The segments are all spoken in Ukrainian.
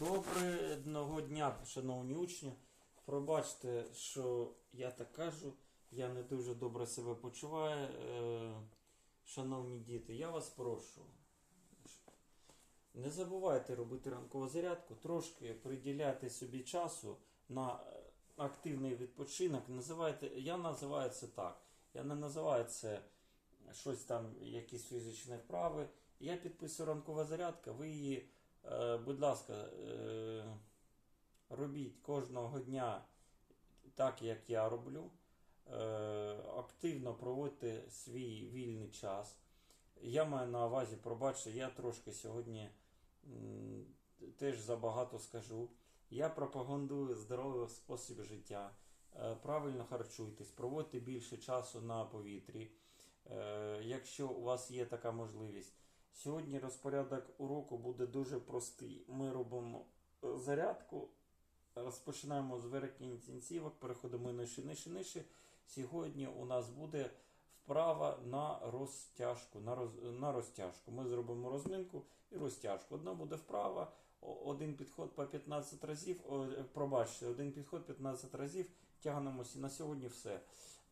Доброго дня, шановні учні. Пробачте, що я так кажу, я не дуже добре себе почуваю. Е, Шановні діти, я вас прошу. Не забувайте робити ранкову зарядку, трошки приділяйте собі часу на е, активний відпочинок. Називайте, я називаю це так. Я не називаю це щось там, якісь фізичні вправи. Я підписую ранкова зарядка, ви її, будь ласка, е, робіть кожного дня так, як я роблю. Е, активно проводьте свій вільний час. Я маю на увазі, пробачте, я трошки сьогодні теж забагато скажу. Я пропагандую здоровий спосіб життя. Е, Правильно харчуйтесь, проводьте більше часу на повітрі, е, якщо у вас є така можливість. Сьогодні розпорядок уроку буде дуже простий. Ми робимо е, зарядку, розпочинаємо з верхніх інтенсивок, переходимо нижче, нижче, нижче. Сьогодні у нас буде вправа на розтяжку. На, роз, на розтяжку. Ми зробимо розминку і розтяжку. Одна буде вправа, один підход по 15 разів. Е, пробачте, один підход 15 разів. Тягнемося. На сьогодні все.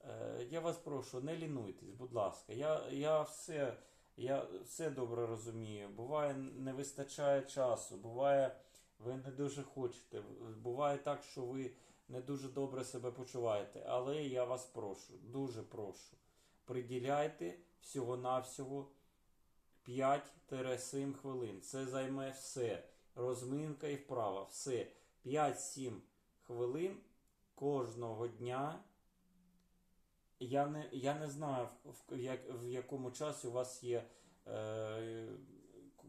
Е, я вас прошу, не лінуйтесь, будь ласка. Я, я все. Я все добре розумію. Буває, не вистачає часу, буває, ви не дуже хочете. Буває так, що ви не дуже добре себе почуваєте. Але я вас прошу, дуже прошу. Приділяйте всього-навсього 5-7 хвилин. Це займе все. Розминка і вправа. Все. 5-7 хвилин кожного дня. Я не, я не знаю, в, як, в якому часі у вас є, е,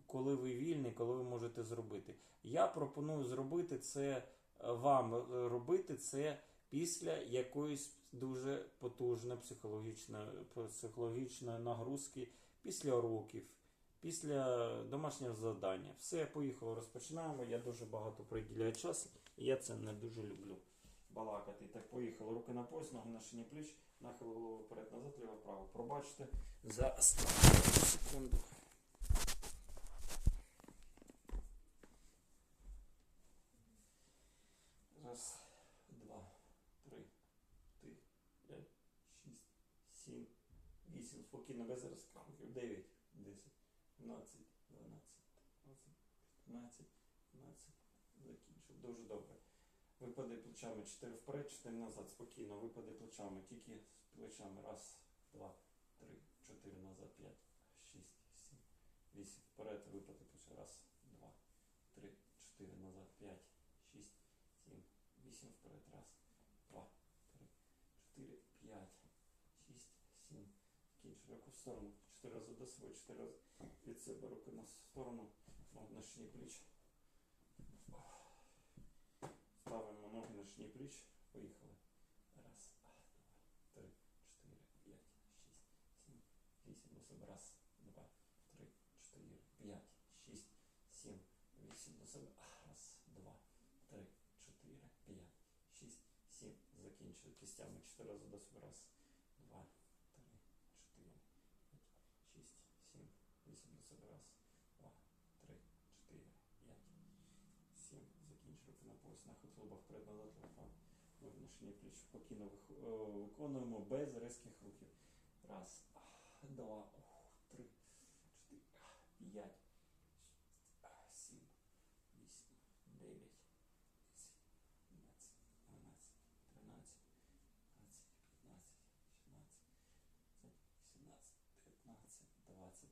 коли ви вільні, коли ви можете зробити. Я пропоную зробити це е, вам е, робити це після якоїсь дуже потужної психологічної, психологічної нагрузки, після уроків, після домашнього завдання. Все, поїхали, розпочинаємо. Я дуже багато приділяю часу, і я це не дуже люблю. Балакати. І Так, поїхали. Руки на пояс, ноги на шині пліч, нахил голову вперед, назад, ліво, право. Пробачте за секунду. Раз, два, три, три, п'ять, шість, сім, вісім. Спокійно, без розкрухів. Дев'ять, десять, дванадцять, дванадцять, двадцять, п'ятнадцять, п'ятнадцять. Закінчив. Дуже добре. Випади плечами 4 вперед, 4 назад. Спокійно. Випади плечами. Тільки з плечами. Раз, два, три, чотири назад, п'ять, шість, сім, вісім. Вперед, випади плечами. Раз, два, три, чотири назад, п'ять, шість, сім, вісім. Вперед. Раз, два, три, чотири, п'ять, шість, сім. Кінчу. Руку в сторону. Чотири рази до себе, чотири рази від себе. Руки на сторону. Ноги на шині пліч. Ставимо ноги на шні пліч. Поїхали. Раз, два, три, чотири, п'ять, шість, сім, вісім. До себе. Раз, два, три, чотири, п'ять, шість, сім, вісім. До Раз, два, три, чотири, п'ять, шість, сім. Закінчили кістями. Чотири рази до себе. Раз, два, три, чотири, п'ять, шість, сім, вісім. До себе. Раз, два, три, чотири, п'ять. Сім. Закінчив руки на пояс, нахил лоба вперед лоба. На пліч спокійно вих- о, виконуємо без різких рухів. Раз, два, три, чотири, п'ять, сім, вісім, дев'ять, десять, одинадцять, дванадцять, тринадцять, п'ятнадцять, шістнадцять, сімнадцять, дев'ятнадцять, двадцять.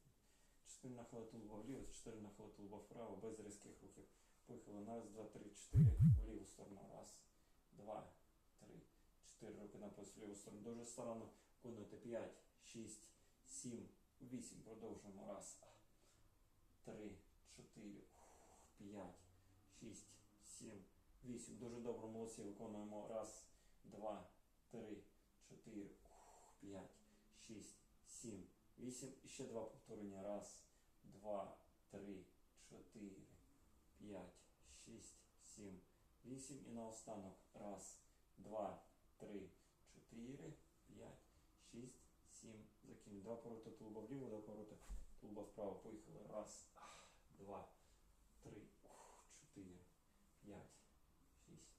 Чотири нахили тулуба вліво, чотири нахили тулуба вправо, без різких рухів. Поїхали на раз, два, три, чотири. В ліву сторону. Раз, два, три, чотири. Руки на пояс сторону. Дуже сторону. Виконуйте. П'ять, шість, сім, вісім. Продовжуємо. Раз, три, чотири, п'ять, шість, сім, вісім. Дуже добре, молодці. Виконуємо. Раз, два, три, чотири, п'ять, шість, сім, вісім. І ще два повторення. Раз, два, три, чотири. 5, 6, 7, 8 і на останок. Раз, два, три, чотири, п'ять, шість, сім. Закинь. Два поворота тулуба вліво, два поворота тулуба вправо. Поїхали. Раз, два, три, чотири, п'ять, шість,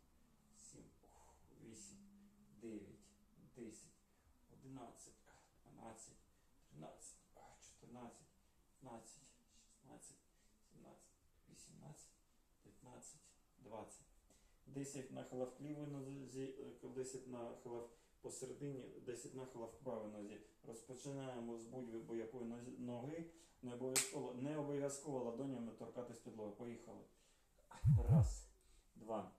сім, вісім, дев'ять, десять, одинадцять, дванадцять, тринадцять, чотирнадцять, п'ятнадцять, шістнадцять, сімнадцять, вісімнадцять, дев'ятнадцять, двадцять. 10 нахилав в лівій нозі, е, 10 нахилав посередині, 10 нахилав в правій нозі. Розпочинаємо з будь-якої ноги. Не обов'язково, не обов'язково ладонями торкатись підлоги. Поїхали. Раз, два,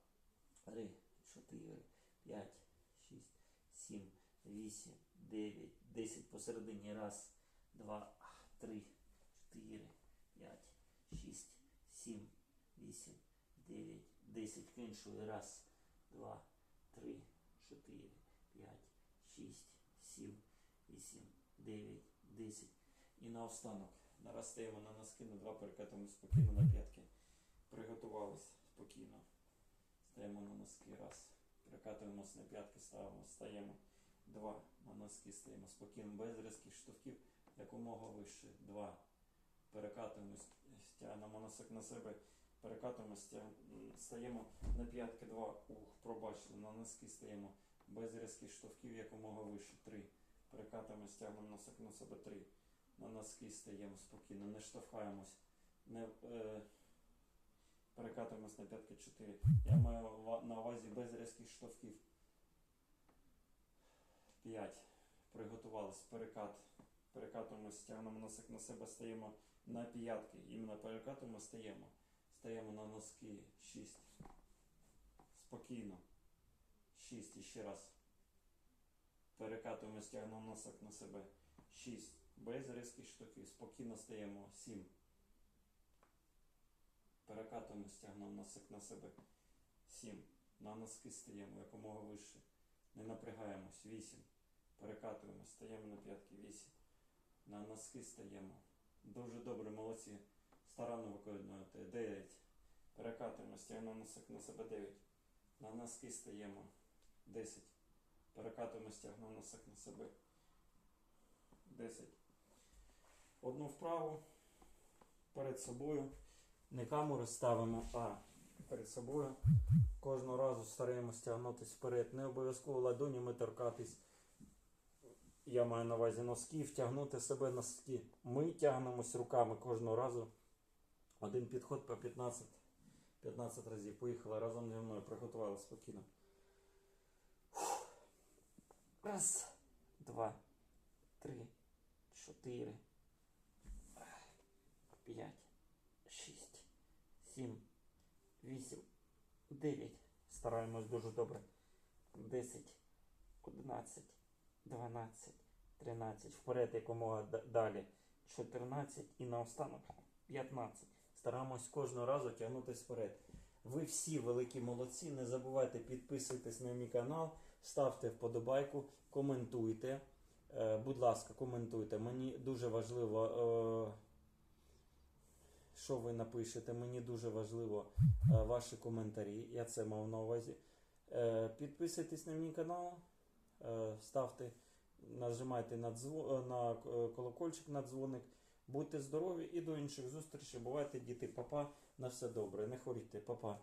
три, чотири, п'ять, шість, сім, вісім, дев'ять, десять посередині. Раз, два, три, чотири, п'ять, шість, сім, вісім, дев'ять, десять. Іншою. Раз, два, три, чотири, п'ять, шість, сім, вісім, дев'ять, десять. І наостанок наростаємо на носки на два перекатуємо спокійно на п'ятки. Приготувались спокійно. Стаємо на носки. Раз. Перекатуємось на п'ятки, ставимо, стаємо. Два. На носки стаємо спокійно, без різких штовхів, якомога вище. Два. Перекатуємось, стягнемо носок на себе. Стяг- стаємо на п'ятки. Два. Ух, пробачили. На носки стаємо без різких штовхів, якомога вище. Три. Перекатуємось, стягнемо носок на себе. Три. На носки стаємо спокійно, не штовхаємось. Не, е, перекатуємось на п'ятки 4. Я маю на увазі без різких штовхів. 5. Приготувались. Перекат. Перекатуємось, стягнемо носик на себе, стаємо на п'ятки. Іменно перекатуємо, стаємо. Стаємо на носки. 6. Спокійно. 6. І ще раз. Перекатуємо, стягнемо носок на себе. 6. Без різких штовхів. Спокійно стаємо. 7. Перекатуємо, стягнемо носик на себе. 7. На носки стаємо якомога вище. Не напрягаємось. 8. Перекатуємо, стаємо на п'ятки. 8. На носки стаємо. Дуже добре, молодці. Старанно виконуєте. 9. Перекатуємо, стягнемо носик на себе. 9. На носки стаємо. 10. Перекатуємо, стягнемо носик на себе. 10. Одну вправу перед собою. Не камеру ставимо, а перед собою. Кожного разу стараємося тягнутися вперед. Не обов'язково ладонями торкатись. Я маю на увазі носки, втягнути себе носки. Ми тягнемось руками кожного разу. Один підход по 15, 15 разів. Поїхали разом зі мною, приготували спокійно. Раз, два, три, чотири, п'ять, шість, сім, вісім, дев'ять. Стараємось дуже добре. Десять, одинадцять, дванадцять, тринадцять. Вперед якомога далі. Чотирнадцять і наостанок 15. Стараємось кожного разу тягнутися вперед. Ви всі великі молодці. Не забувайте підписуйтесь на мій канал, ставте вподобайку, коментуйте. Е, будь ласка, коментуйте. Мені дуже важливо, е, що ви напишете. Мені дуже важливо е, ваші коментарі. Я це мав на увазі. Підписуйтесь на мій канал, ставте, нажимайте на, дзво, е, на колокольчик на дзвоник. Будьте здорові і до інших зустрічей. Бувайте, діти, папа. На все добре. Не хворійте, папа.